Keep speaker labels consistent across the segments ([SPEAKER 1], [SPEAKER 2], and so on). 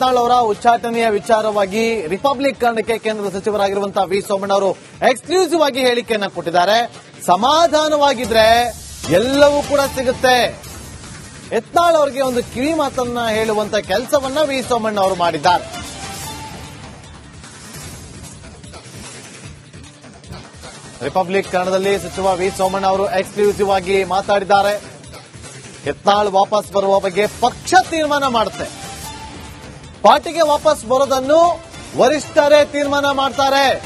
[SPEAKER 1] ಯತ್ನಾಳ್ ಅವರ ಉಚ್ಚಾಟನೆಯ ವಿಚಾರವಾಗಿ ರಿಪಬ್ಲಿಕ್ ಕಾರಣಕ್ಕೆ ಕೇಂದ್ರ ಸಚಿವರಾಗಿರುವಂತಹ ವಿ. ಸೋಮಣ್ಣ ಅವರು ಎಕ್ಸ್ಕ್ಲೂಸಿವ್ ಆಗಿ ಹೇಳಿಕೆಯನ್ನ ಕೊಟ್ಟಿದ್ದಾರೆ. ಸಮಾಧಾನವಾಗಿದ್ರೆ ಎಲ್ಲವೂ ಕೂಡ ಸಿಗುತ್ತೆ. ಯತ್ನಾಳ್ ಅವರಿಗೆ ಒಂದು ಕಿವಿ ಮಾತನ್ನ ಹೇಳುವಂತ ಕೆಲಸವನ್ನ ವಿ. ಸೋಮಣ್ಣ ಅವರು ಮಾಡಿದ್ದಾರೆ. ರಿಪಬ್ಲಿಕ್ ಕನ್ನಡದಲ್ಲಿ ಸಚಿವ ವಿ. ಸೋಮಣ್ಣ ಅವರು ಎಕ್ಸ್ಕ್ಲೂಸಿವ್ ಆಗಿ ಮಾತಾಡಿದ್ದಾರೆ. ಯತ್ನಾಳ್ ವಾಪಸ್ ಬರುವ ಬಗ್ಗೆ ಪಕ್ಷ ತೀರ್ಮಾನ ಮಾಡುತ್ತೆ. ಪಾರ್ಟಿಗೆ ವಾಪಸ್ ಬರೋದನ್ನು ವರಿಷ್ಠರೇ ತೀರ್ಮಾನ ಮಾಡ್ತಾರೆ.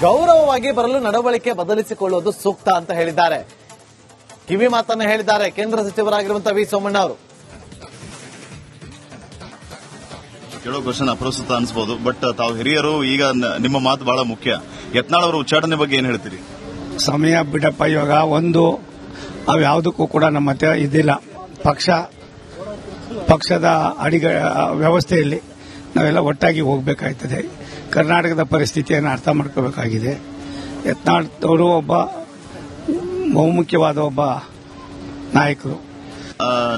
[SPEAKER 1] ಗೌರವವಾಗಿ ಬರಲು ನಡವಳಿಕೆ ಬದಲಿಸಿಕೊಳ್ಳುವುದು ಸೂಕ್ತ ಅಂತ ಹೇಳಿದ್ದಾರೆ. ಕಿವಿ ಮಾತನ್ನು ಹೇಳಿದ್ದಾರೆ ಕೇಂದ್ರ ಸಚಿವರಾಗಿರುವಂತಹ ವಿ ಸೋಮಣ್ಣ ಅವರು.
[SPEAKER 2] ಕೇಳೋ ಕ್ವಶನ್ ಅಪ್ರಸ್ತುತ ಅನಿಸಬಹುದು ಬಟ್ ತಾವು ಹಿರಿಯರು ಈಗ ನ- ನಿಮ್ಮ ಮಾತು ಬಹಳ ಮುಖ್ಯ. ಯತ್ನಾಳ್ ಅವರ ಉಚ್ಚಾಟನೆ ಬಗ್ಗೆ ಏನ್ ಹೇಳ್ತೀರಿ?
[SPEAKER 3] ಸಮಯ ಬಿಡಪ್ಪ ಇವಾಗ ಒಂದು ಅವು ಯಾವುದಕ್ಕೂ ಕೂಡ ನಮ್ಮ ಹತ್ರ ಇದಿಲ್ಲ. ಪಕ್ಷ ಪಕ್ಷದ ಅಡಿಗ ವ್ಯವಸ್ಥೆಯಲ್ಲಿ ನಾವೆಲ್ಲ ಒಟ್ಟಾಗಿ ಹೋಗಬೇಕಾಯ್ತದೆ. ಕರ್ನಾಟಕದ ಪರಿಸ್ಥಿತಿಯನ್ನು ಅರ್ಥ ಮಾಡ್ಕೋಬೇಕಾಗಿದೆ. ಯತ್ನಾಳ್ ಅವರು ಒಬ್ಬ ಬಹುಮುಖ್ಯವಾದ ಒಬ್ಬ ನಾಯಕರು.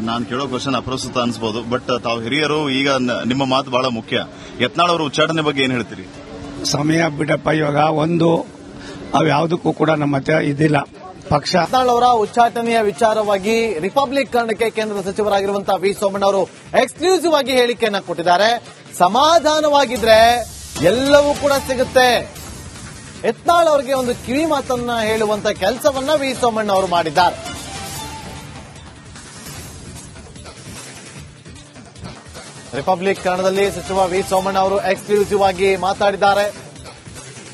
[SPEAKER 2] ನಾನು ಕೇಳೋ ಕ್ವಶನ್ ಅಪ್ರಸ್ತುತ ಅನ್ಸ್ಬೋದು ಬಟ್ ತಾವು ಹಿರಿಯರು ಈಗ ನಿಮ್ಮ ಮಾತು ಬಹಳ ಮುಖ್ಯ. ಯತ್ನಾಳ್ ಅವರ ಉಚ್ಚಾಟನೆ ಬಗ್ಗೆ ಏನು ಹೇಳ್ತೀರಿ?
[SPEAKER 3] ಸಮಯ ಬಿಡಪ್ಪ ಇವಾಗ ಒಂದು ಅವು ಯಾವುದಕ್ಕೂ ಕೂಡ ನಮ್ಮ ಹತ್ರ ಇದಿಲ್ಲ. ಪಕ್ಷ.
[SPEAKER 1] ಅವರ ಉಚ್ಚಾಟನೆಯ ವಿಚಾರವಾಗಿ ರಿಪಬ್ಲಿಕ್ ಕಾರಣಕ್ಕೆ ಕೇಂದ್ರ ಸಚಿವರಾಗಿರುವಂತಹ ವಿ ಸೋಮಣ್ಣ ಅವರು ಎಕ್ಸ್ಕ್ಲೂಸಿವ್ ಆಗಿ ಹೇಳಿಕೆಯನ್ನ ಕೊಟ್ಟಿದ್ದಾರೆ. ಸಮಾಧಾನವಾಗಿದ್ರೆ ಎಲ್ಲವೂ ಕೂಡ ಸಿಗುತ್ತೆ. ಯತ್ನಾಳ್ ಅವರಿಗೆ ಒಂದು ಕಿವಿ ಮಾತನ್ನ ಹೇಳುವಂತ ಕೆಲಸವನ್ನ ವಿ ಸೋಮಣ್ಣ ಅವರು ಮಾಡಿದ್ದಾರೆ. ರಿಪಬ್ಲಿಕ್ ಕನ್ನಡದಲ್ಲಿ ಸಚಿವ ವಿ ಸೋಮಣ್ಣ ಅವರು ಎಕ್ಸ್ಕ್ಲೂಸಿವ್ ಆಗಿ ಮಾತಾಡಿದ್ದಾರೆ.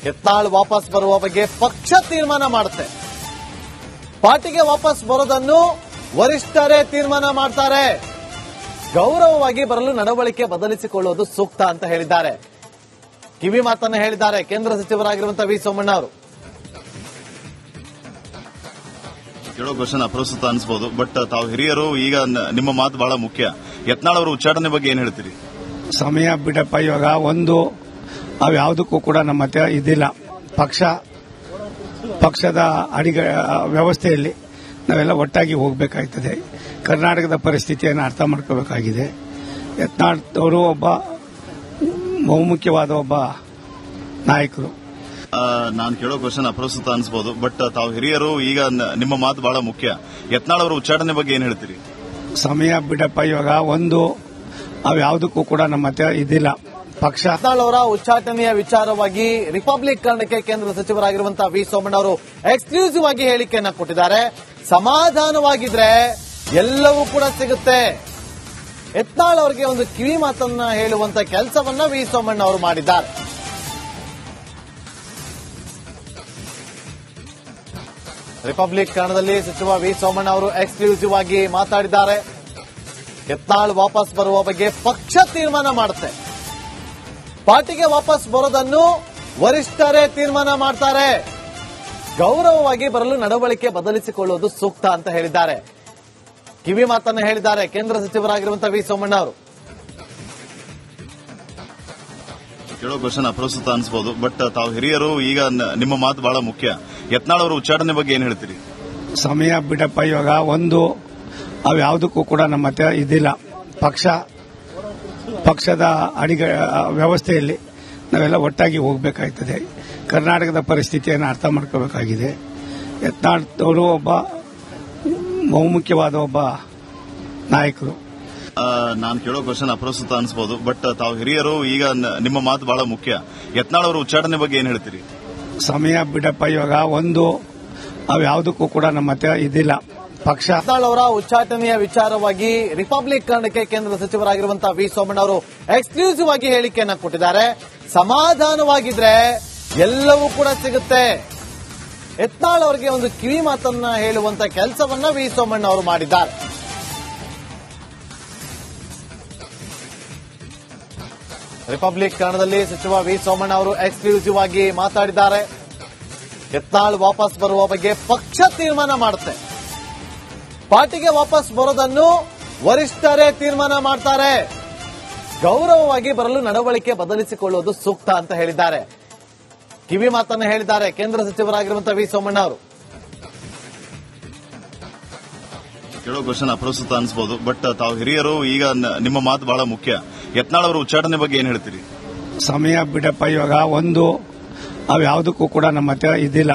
[SPEAKER 1] ಯತ್ನಾಳ್ ವಾಪಸ್ ಬರುವ ಬಗ್ಗೆ ಪಕ್ಷ ತೀರ್ಮಾನ ಮಾಡುತ್ತೆ. ಪಾರ್ಟಿಗೆ ವಾಪಸ್ ಬರೋದನ್ನು ವರಿಷ್ಠರೇ ತೀರ್ಮಾನ ಮಾಡ್ತಾರೆ. ಗೌರವವಾಗಿ ಬರಲು ನಡವಳಿಕೆ ಬದಲಿಸಿಕೊಳ್ಳುವುದು ಸೂಕ್ತ ಅಂತ ಹೇಳಿದ್ದಾರೆ. ಕಿವಿ ಮಾತನ್ನ ಹೇಳಿದ್ದಾರೆ ಕೇಂದ್ರ ಸಚಿವರಾಗಿರುವಂತಹ ವಿ ಸೋಮಣ್ಣ ಅವರು.
[SPEAKER 2] ಕೇಳೋ ಕ್ವಶನ್ ಅಪ್ರಸ್ತುತ ಅನಿಸಬಹುದು ಬಟ್ ತಾವು ಹಿರಿಯರು ಈಗ ನಿಮ್ಮ ಮಾತು ಬಹಳ ಮುಖ್ಯ. ಯತ್ನಾಳ್ ಅವರ ಉಚ್ಚಾಟನೆ ಬಗ್ಗೆ ಏನ್ ಹೇಳ್ತೀರಿ?
[SPEAKER 3] ಸಮಯ ಬಿಡಪ್ಪ ಇವಾಗ ಒಂದು ಅವ್ಯಾವುದಕ್ಕೂ ಕೂಡ ನಮ್ಮ ಇದಿಲ್ಲ. ಪಕ್ಷ ಪಕ್ಷದ ಅಡಿಗ ವ್ಯವಸ್ಥೆಯಲ್ಲಿ ನಾವೆಲ್ಲ ಒಟ್ಟಾಗಿ ಹೋಗಬೇಕಾಗ್ತದೆ ಕರ್ನಾಟಕದ ಪರಿಸ್ಥಿತಿಯನ್ನು ಅರ್ಥ ಮಾಡ್ಕೋಬೇಕಾಗಿದೆ. ಯತ್ನಾಳ್ ಅವರು ಒಬ್ಬ ಬಹುಮುಖ್ಯವಾದ ಒಬ್ಬ ನಾಯಕರು.
[SPEAKER 2] ನಾನು ಕೇಳೋ ಕ್ವಶನ್ ಅಪ್ರಸ್ತುತ ಅನ್ಸ್ಬೋದು ಬಟ್ ತಾವು ಹಿರಿಯರು ಈಗ ನಿಮ್ಮ ಮಾತು ಬಹಳ ಮುಖ್ಯ. ಯತ್ನಾಳ್ ಅವರ ಉಚ್ಚಾಟನೆ ಬಗ್ಗೆ ಏನು ಹೇಳ್ತೀರಿ?
[SPEAKER 3] ಸಮಯ ಬಿಡಪ್ಪ ಇವಾಗ ಒಂದು ಅವು ಯಾವುದಕ್ಕೂ ಕೂಡ ನಮ್ಮ ಹತ್ರ ಇದಿಲ್ಲ. ಪಕ್ಷ.
[SPEAKER 1] ಅವರ ಉಚ್ಚಾಟನೆಯ ವಿಚಾರವಾಗಿ ರಿಪಬ್ಲಿಕ್ ಕಾರಣಕ್ಕೆ ಕೇಂದ್ರ ಸಚಿವರಾಗಿರುವಂತಹ ವಿ. ಸೋಮಣ್ಣ ಅವರು ಎಕ್ಸ್ಕ್ಲೂಸಿವ್ ಆಗಿ ಹೇಳಿಕೆಯನ್ನ ಕೊಟ್ಟಿದ್ದಾರೆ. ಸಮಾಧಾನವಾಗಿದ್ರೆ ಎಲ್ಲವೂ ಕೂಡ ಸಿಗುತ್ತೆ. ಯತ್ನಾಳ್ ಅವರಿಗೆ ಒಂದು ಕಿವಿ ಮಾತನ್ನ ಹೇಳುವಂತ ಕೆಲಸವನ್ನ ವಿ. ಸೋಮಣ್ಣ ಅವರು ಮಾಡಿದ್ದಾರೆ. ರಿಪಬ್ಲಿಕ್ ಕಾರಣದಲ್ಲಿ ಸಚಿವ ವಿ. ಸೋಮಣ್ಣ ಅವರು ಎಕ್ಸ್ಕ್ಲೂಸಿವ್ ಆಗಿ ಮಾತಾಡಿದ್ದಾರೆ. ಯತ್ನಾಳ್ ವಾಪಸ್ ಬರುವ ಬಗ್ಗೆ ಪಕ್ಷ ತೀರ್ಮಾನ ಮಾಡುತ್ತೆ. ಪಾರ್ಟಿಗೆ ವಾಪಸ್ ಬರೋದನ್ನು ವರಿಷ್ಠರೇ ತೀರ್ಮಾನ ಮಾಡ್ತಾರೆ. ಗೌರವವಾಗಿ ಬರಲು ನಡವಳಿಕೆ ಬದಲಿಸಿಕೊಳ್ಳುವುದು ಸೂಕ್ತ ಅಂತ ಹೇಳಿದ್ದಾರೆ. ಕಿವಿ ಮಾತನ್ನು ಹೇಳಿದ್ದಾರೆ ಕೇಂದ್ರ ಸಚಿವರಾಗಿರುವಂತಹ ವಿ ಸೋಮಣ್ಣ ಅವರು.
[SPEAKER 2] ಕೇಳೋ ಕ್ವಶನ್ ಅಪ್ರಸ್ತುತ ಅನಿಸಬಹುದು ಬಟ್ ತಾವು ಹಿರಿಯರು ಈಗ ನ- ನಿಮ್ಮ ಮಾತು ಬಹಳ ಮುಖ್ಯ. ಯತ್ನಾಳ್ ಅವರ ಉಚ್ಚಾಟನೆ ಬಗ್ಗೆ ಏನ್ ಹೇಳ್ತೀರಿ?
[SPEAKER 3] ಸಮಯ ಬಿಡಪ್ಪ ಇವಾಗ ಒಂದು ಅವು ಯಾವುದಕ್ಕೂ ಕೂಡ ನಮ್ಮ ಹತ್ರ ಇದಿಲ್ಲ. ಪಕ್ಷ ಪಕ್ಷದ ಅಡಿಗ ವ್ಯವಸ್ಥೆಯಲ್ಲಿ ನಾವೆಲ್ಲ ಒಟ್ಟಾಗಿ ಹೋಗಬೇಕಾಯ್ತದೆ. ಕರ್ನಾಟಕದ ಪರಿಸ್ಥಿತಿಯನ್ನು ಅರ್ಥ ಮಾಡ್ಕೋಬೇಕಾಗಿದೆ. ಯತ್ನಾಳ್ ಅವರು ಒಬ್ಬ ಬಹುಮುಖ್ಯವಾದ ಒಬ್ಬ ನಾಯಕರು.
[SPEAKER 2] ನಾನು ಕೇಳೋ ಕ್ವಶನ್ ಅಪ್ರಸ್ತುತ ಅನ್ಸ್ಬೋದು ಬಟ್ ತಾವು ಹಿರಿಯರು ಈಗ ನಿಮ್ಮ ಮಾತು ಬಹಳ ಮುಖ್ಯ. ಯತ್ನಾಳ್ ಅವರ ಉಚ್ಚಾಟನೆ ಬಗ್ಗೆ ಏನು ಹೇಳ್ತೀರಿ?
[SPEAKER 3] ಸಮಯ ಬಿಡಪ್ಪ ಇವಾಗ ಒಂದು ಅವು ಯಾವುದಕ್ಕೂ ಕೂಡ ನಮ್ಮ ಹತ್ರ ಇದಿಲ್ಲ. ಪಕ್ಷ.
[SPEAKER 1] ಅವರ ಉಚ್ಚಾಟನೆಯ ವಿಚಾರವಾಗಿ ರಿಪಬ್ಲಿಕ್ ಕಾರಣಕ್ಕೆ ಕೇಂದ್ರ ಸಚಿವರಾಗಿರುವಂತಹ ವಿ ಸೋಮಣ್ಣ ಅವರು ಎಕ್ಸ್ಕ್ಲೂಸಿವ್ ಆಗಿ ಹೇಳಿಕೆಯನ್ನ ಕೊಟ್ಟಿದ್ದಾರೆ. ಸಮಾಧಾನವಾಗಿದ್ರೆ ಎಲ್ಲವೂ ಕೂಡ ಸಿಗುತ್ತೆ. ಯತ್ನಾಳ್ ಅವರಿಗೆ ಒಂದು ಕಿವಿ ಮಾತನ್ನ ಹೇಳುವಂತ ಕೆಲಸವನ್ನ ವಿ ಸೋಮಣ್ಣ ಅವರು ಮಾಡಿದ್ದಾರೆ. ರಿಪಬ್ಲಿಕ್ ಕಾರಣದಲ್ಲಿ ಸಚಿವ ವಿ ಸೋಮಣ್ಣ ಅವರು ಎಕ್ಸ್ಕ್ಲೂಸಿವ್ ಆಗಿ ಮಾತಾಡಿದ್ದಾರೆ. ಯತ್ನಾಳ್ ವಾಪಸ್ ಬರುವ ಬಗ್ಗೆ ಪಕ್ಷ ತೀರ್ಮಾನ ಮಾಡುತ್ತೆ. ಪಾರ್ಟಿಗೆ ವಾಪಸ್ ಬರೋದನ್ನು ವರಿಷ್ಠರೇ ತೀರ್ಮಾನ ಮಾಡ್ತಾರೆ. ಗೌರವವಾಗಿ ಬರಲು ನಡವಳಿಕೆ ಬದಲಿಸಿಕೊಳ್ಳುವುದು ಸೂಕ್ತ ಅಂತ ಹೇಳಿದ್ದಾರೆ. ಕಿವಿ ಮಾತನ್ನು ಹೇಳಿದ್ದಾರೆ ಕೇಂದ್ರ ಸಚಿವರಾಗಿರುವಂತಹ ವಿ ಸೋಮಣ್ಣ ಅವರು.
[SPEAKER 2] ಕೇಳೋ ಕ್ವಶನ್ ಅಪ್ರಸ್ತುತ ಅನ್ಸ್ಬೋದು ಬಟ್ ತಾವು ಹಿರಿಯರು ಈಗ ನಿಮ್ಮ ಮಾತು ಬಹಳ ಮುಖ್ಯ. ಯತ್ನಾಳ್ ಅವರ ಉಚ್ಚಾಟನೆ ಬಗ್ಗೆ ಏನ್ ಹೇಳ್ತೀರಿ?
[SPEAKER 3] ಸಮಯ ಬಿಡಪ್ಪ ಇವಾಗ ಒಂದು ಅವು ಯಾವುದಕ್ಕೂ ಕೂಡ ನಮ್ಮ ಹತ್ರ ಇದ್ದಿಲ್ಲ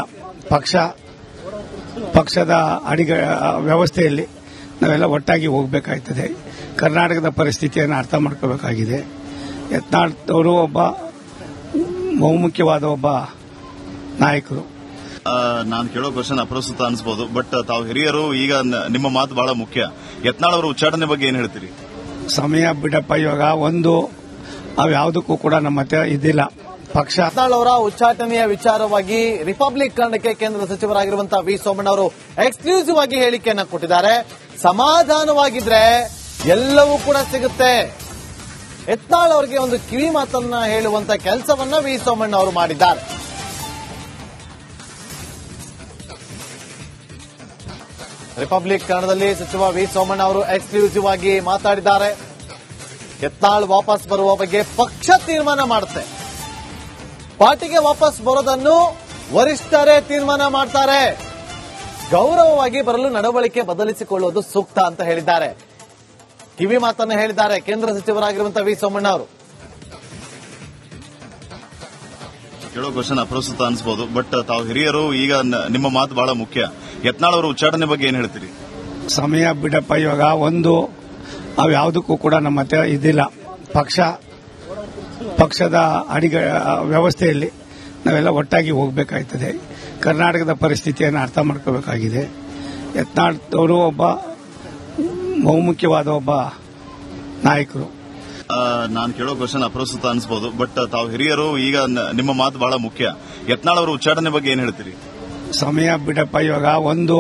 [SPEAKER 3] ಪಕ್ಷ ಪಕ್ಷದ ಅಡಿಗ ವ್ಯವಸ್ಥೆಯಲ್ಲಿ ನಾವೆಲ್ಲ ಒಟ್ಟಾಗಿ ಹೋಗಬೇಕಾಗ್ತದೆ ಕರ್ನಾಟಕದ ಪರಿಸ್ಥಿತಿಯನ್ನು ಅರ್ಥ ಮಾಡ್ಕೋಬೇಕಾಗಿದೆ. ಯತ್ನಾಳ್ ಅವರು ಒಬ್ಬ ಬಹುಮುಖ್ಯವಾದ ಒಬ್ಬ ನಾಯಕರು.
[SPEAKER 2] ನಾನು ಕೇಳೋ ಕ್ವಶನ್ ಅಪ್ರಸ್ತುತ ಅನಿಸಬಹುದು ಬಟ್ ತಾವು ಹಿರಿಯರು ಈಗ ನಿಮ್ಮ ಮಾತು ಬಹಳ ಮುಖ್ಯ. ಯತ್ನಾಳ್ ಅವರ ಉಚ್ಚಾಟನೆ ಬಗ್ಗೆ ಏನು ಹೇಳ್ತೀರಿ?
[SPEAKER 3] ಸಮಯ ಬಿಡಪ್ಪ ಇವಾಗ ಒಂದು ಅವು ಯಾವುದಕ್ಕೂ ಕೂಡ ನಮ್ಮ ಹತ್ರ ಇದಿಲ್ಲ ಪಕ್ಷ.
[SPEAKER 1] ಅವರ ಉಚ್ಚಾಟನೆಯ ವಿಚಾರವಾಗಿ ರಿಪಬ್ಲಿಕ್ ಕನ್ನಡಕ್ಕೆ ಕೇಂದ್ರ ಸಚಿವರಾಗಿರುವಂತಹ ವಿ ಸೋಮಣ್ಣ ಅವರು ಎಕ್ಸ್ಕ್ಲೂಸಿವ್ ಆಗಿ ಹೇಳಿಕೆಯನ್ನ ಕೊಟ್ಟಿದ್ದಾರೆ. ಸಮಾಧಾನವಾಗಿದ್ರೆ ಎಲ್ಲವೂ ಕೂಡ ಸಿಗುತ್ತೆ. ಯತ್ನಾಳ್ ಅವರಿಗೆ ಒಂದು ಕಿವಿ ಮಾತನ್ನ ಹೇಳುವಂತ ಕೆಲಸವನ್ನ ವಿ ಸೋಮಣ್ಣ ಅವರು ಮಾಡಿದ್ದಾರೆ. ರಿಪಬ್ಲಿಕ್ ಕನ್ನಡದಲ್ಲಿ ಸಚಿವ ವಿ ಸೋಮಣ್ಣ ಅವರು ಎಕ್ಸ್ಕ್ಲೂಸಿವ್ ಆಗಿ ಮಾತಾಡಿದ್ದಾರೆ. ಯತ್ನಾಳ್ ವಾಪಸ್ ಬರುವ ಬಗ್ಗೆ ಪಕ್ಷ ತೀರ್ಮಾನ ಮಾಡುತ್ತೆ. ಪಾರ್ಟಿಗೆ ವಾಪಸ್ ಬರೋದನ್ನು ವರಿಷ್ಠರೇ ತೀರ್ಮಾನ ಮಾಡ್ತಾರೆ. ಗೌರವವಾಗಿ ಬರಲು ನಡವಳಿಕೆ ಬದಲಿಸಿಕೊಳ್ಳುವುದು ಸೂಕ್ತ ಅಂತ ಹೇಳಿದ್ದಾರೆ. ಕಿವಿ ಮಾತನ್ನು ಹೇಳಿದ್ದಾರೆ ಕೇಂದ್ರ ಸಚಿವರಾಗಿರುವಂತಹ ವಿ ಸೋಮಣ್ಣ ಅವರು.
[SPEAKER 2] ಕೇಳೋ ಕ್ವಶನ್ ಅಪ್ರಸ್ತುತ ಅನಿಸಬಹುದು ಬಟ್ ತಾವು ಹಿರಿಯರು ಈಗ ನ- ನಿಮ್ಮ ಮಾತು ಬಹಳ ಮುಖ್ಯ. ಯತ್ನಾಳ್ ಅವರ ಉಚ್ಚಾಟನೆ ಬಗ್ಗೆ ಏನ್ ಹೇಳ್ತೀರಿ?
[SPEAKER 3] ಸಮಯ ಬಿಡಪ್ಪ ಇವಾಗ ಒಂದು ಅವು ಯಾವುದಕ್ಕೂ ಕೂಡ ನಮ್ಮ ಹತ್ರ ಇದಿಲ್ಲ. ಪಕ್ಷ ಪಕ್ಷದ ಅಡಿಗ ವ್ಯವಸ್ಥೆಯಲ್ಲಿ ನಾವೆಲ್ಲ ಒಟ್ಟಾಗಿ ಹೋಗಬೇಕಾಯ್ತದೆ. ಕರ್ನಾಟಕದ ಪರಿಸ್ಥಿತಿಯನ್ನು ಅರ್ಥ ಮಾಡ್ಕೋಬೇಕಾಗಿದೆ. ಯತ್ನಾಳ್ ಅವರು ಒಬ್ಬ ಬಹುಮುಖ್ಯವಾದ ಒಬ್ಬ ನಾಯಕರು.
[SPEAKER 2] ನಾನು ಕೇಳೋ ಕ್ವಶನ್ ಅಪ್ರಸ್ತುತ ಅನಿಸಬಹುದು ಬಟ್ ತಾವು ಹಿರಿಯರು ಈಗ ನಿಮ್ಮ ಮಾತು ಬಹಳ ಮುಖ್ಯ. ಯತ್ನಾಳ್ ಅವರ ಉಚ್ಚಾಟನೆ ಬಗ್ಗೆ ಏನ್ ಹೇಳ್ತೀರಿ?
[SPEAKER 3] ಸಮಯ ಬಿಡಪ್ಪ ಇವಾಗ ಒಂದು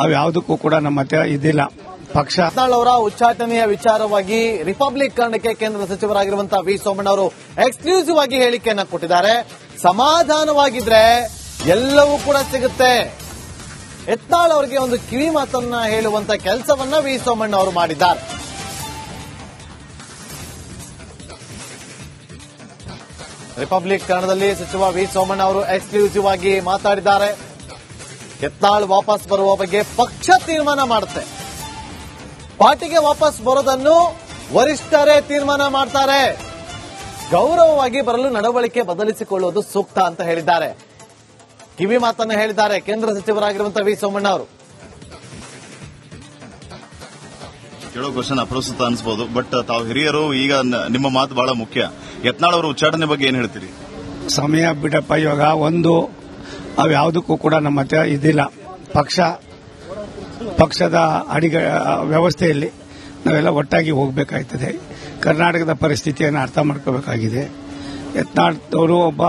[SPEAKER 3] ಅವು ಯಾವುದಕ್ಕೂ ಕೂಡ ನಮ್ಮ ಹತ್ರ ಇದಿಲ್ಲ. ಪಕ್ಷ.
[SPEAKER 1] ಅವರ ಉಚ್ಚಾಟನೆಯ ವಿಚಾರವಾಗಿ ರಿಪಬ್ಲಿಕ್ ಕಾರಣಕ್ಕೆ ಕೇಂದ್ರ ಸಚಿವರಾಗಿರುವಂತಹ ವಿ ಸೋಮಣ್ಣ ಅವರು ಎಕ್ಸ್ಕ್ಲೂಸಿವ್ ಆಗಿ ಹೇಳಿಕೆಯನ್ನ ಕೊಟ್ಟಿದ್ದಾರೆ. ಸಮಾಧಾನವಾಗಿದ್ರೆ ಎಲ್ಲವೂ ಕೂಡ ಸಿಗುತ್ತೆ. ಎತ್ತಾಳ್ ಅವರಿಗೆ ಒಂದು ಕಿವಿ ಮಾತನ್ನ ಹೇಳುವಂತ ಕೆಲಸವನ್ನ ವಿ ಸೋಮಣ್ಣ ಅವರು ಮಾಡಿದ್ದಾರೆ. ರಿಪಬ್ಲಿಕ್ ಕಾರಣದಲ್ಲಿ ಸಚಿವ ವಿ ಸೋಮಣ್ಣ ಅವರು ಎಕ್ಸ್ಕ್ಲೂಸಿವ್ ಆಗಿ ಮಾತಾಡಿದ್ದಾರೆ. ಎತ್ನಾಳ್ ವಾಪಸ್ ಬರುವ ಬಗ್ಗೆ ಪಕ್ಷ ತೀರ್ಮಾನ ಮಾಡುತ್ತೆ. ಪಾರ್ಟಿಗೆ ವಾಪಸ್ ಬರೋದನ್ನು ವರಿಷ್ಠರೇ ತೀರ್ಮಾನ ಮಾಡ್ತಾರೆ. ಗೌರವವಾಗಿ ಬರಲು ನಡವಳಿಕೆ ಬದಲಿಸಿಕೊಳ್ಳುವುದು ಸೂಕ್ತ ಅಂತ ಹೇಳಿದ್ದಾರೆ. ಕಿವಿ ಮಾತನ್ನು ಹೇಳಿದ್ದಾರೆ ಕೇಂದ್ರ ಸಚಿವರಾಗಿರುವಂತಹ ವಿ ಸೋಮಣ್ಣ ಅವರು.
[SPEAKER 2] ಕೇಳೋ ಕ್ವಶನ್ ಅಪ್ರಸ್ತುತ ಅನಿಸಬಹುದು ಬಟ್ ತಾವು ಹಿರಿಯರು ಈಗ ನ- ನಿಮ್ಮ ಮಾತು ಬಹಳ ಮುಖ್ಯ. ಯತ್ನಾಳ್ ಅವರ ಉಚ್ಚಾಟನೆ ಬಗ್ಗೆ ಏನ್ ಹೇಳ್ತೀರಿ?
[SPEAKER 3] ಸಮಯ ಬಿಡಪ್ಪ ಇವಾಗ ಒಂದು ಅವು ಯಾವುದಕ್ಕೂ ಕೂಡ ನಮ್ಮ ಹತ್ರ ಇದಿಲ್ಲ. ಪಕ್ಷ ಪಕ್ಷದ ಅಡಿಗ ವ್ಯವಸ್ಥೆಯಲ್ಲಿ ನಾವೆಲ್ಲ ಒಟ್ಟಾಗಿ ಹೋಗಬೇಕಾಯ್ತದೆ. ಕರ್ನಾಟಕದ ಪರಿಸ್ಥಿತಿಯನ್ನು ಅರ್ಥ ಮಾಡ್ಕೋಬೇಕಾಗಿದೆ. ಯತ್ನಾಳ್ ಅವರು ಒಬ್ಬ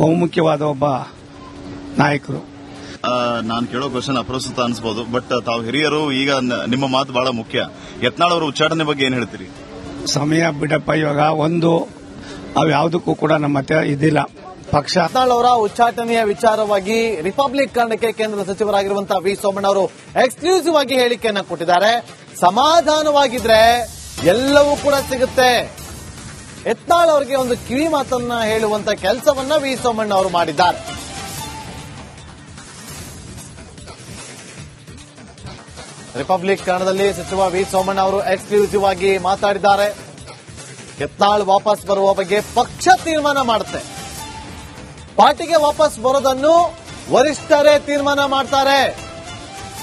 [SPEAKER 3] ಬಹುಮುಖ್ಯವಾದ ಒಬ್ಬ ನಾಯಕರು.
[SPEAKER 2] ನಾನು ಕೇಳೋ ಕ್ವಶನ್ ಅಪ್ರಸ್ತುತ ಅನಿಸಬಹುದು ಬಟ್ ತಾವು ಹಿರಿಯರು ಈಗ ನಿಮ್ಮ ಮಾತು ಬಹಳ ಮುಖ್ಯ. ಯತ್ನಾಳ್ ಅವರ ಉಚ್ಚಾಟನೆ ಬಗ್ಗೆ ಏನು ಹೇಳ್ತೀರಿ?
[SPEAKER 3] ಸಮಯ ಬಿಡಪ್ಪ ಇವಾಗ ಒಂದು ಅವು ಯಾವುದಕ್ಕೂ ಕೂಡ ನಮ್ಮ ಹತ್ರ ಇದಿಲ್ಲ. ಪಕ್ಷ.
[SPEAKER 1] ಅವರ ಉಚ್ಚಾಟನೆಯ ವಿಚಾರವಾಗಿ ರಿಪಬ್ಲಿಕ್ ಕಾರಣಕ್ಕೆ ಕೇಂದ್ರ ಸಚಿವರಾಗಿರುವಂತಹ ವಿ. ಸೋಮಣ್ಣ ಅವರು ಎಕ್ಸ್ಕ್ಲೂಸಿವ್ ಆಗಿ ಹೇಳಿಕೆಯನ್ನ ಕೊಟ್ಟಿದ್ದಾರೆ. ಸಮಾಧಾನವಾಗಿದ್ರೆ ಎಲ್ಲವೂ ಕೂಡ ಸಿಗುತ್ತೆ. ಯತ್ನಾಳ್ ಅವರಿಗೆ ಒಂದು ಕಿವಿ ಮಾತನ್ನ ಹೇಳುವಂತ ಕೆಲಸವನ್ನ ವಿ. ಸೋಮಣ್ಣ ಅವರು ಮಾಡಿದ್ದಾರೆ. ರಿಪಬ್ಲಿಕ್ ಕಾರಣದಲ್ಲಿ ಸಚಿವ ವಿ. ಸೋಮಣ್ಣ ಅವರು ಎಕ್ಸ್ಕ್ಲೂಸಿವ್ ಆಗಿ ಮಾತಾಡಿದ್ದಾರೆ. ಯತ್ನಾಳ್ ವಾಪಸ್ ಬರುವ ಬಗ್ಗೆ ಪಕ್ಷ ತೀರ್ಮಾನ ಮಾಡುತ್ತೆ. ಪಾರ್ಟಿಗೆ ವಾಪಸ್ ಬರೋದನ್ನು ವರಿಷ್ಠರೇ ತೀರ್ಮಾನ ಮಾಡ್ತಾರೆ.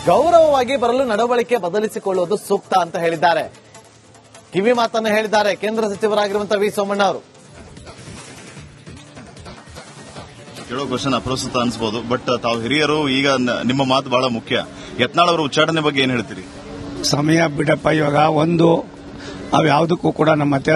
[SPEAKER 1] ಗೌರವವಾಗಿ ಬರಲು ನಡವಳಿಕೆ ಬದಲಿಸಿಕೊಳ್ಳುವುದು ಸೂಕ್ತ ಅಂತ ಹೇಳಿದ್ದಾರೆ. ಕಿವಿ ಮಾತನ್ನು ಹೇಳಿದ್ದಾರೆ ಕೇಂದ್ರ ಸಚಿವರಾಗಿರುವಂತಹ ವಿ ಸೋಮಣ್ಣ ಅವರು.
[SPEAKER 2] ಕೇಳೋ ಕ್ವಶನ್ ಅಪ್ರಸ್ತುತ ಅನಿಸಬಹುದು ಬಟ್ ತಾವು ಹಿರಿಯರು ಈಗ ನಿಮ್ಮ ಮಾತು ಬಹಳ ಮುಖ್ಯ. ಯತ್ನಾಳ್ ಅವರ ಉಚ್ಚಾಟನೆ ಬಗ್ಗೆ ಏನ್ ಹೇಳ್ತೀರಿ?
[SPEAKER 3] ಸಮಯ ಬಿಡಪ್ಪ ಇವಾಗ. ಒಂದು ಅವು ಯಾವುದಕ್ಕೂ ಕೂಡ ನಮ್ಮ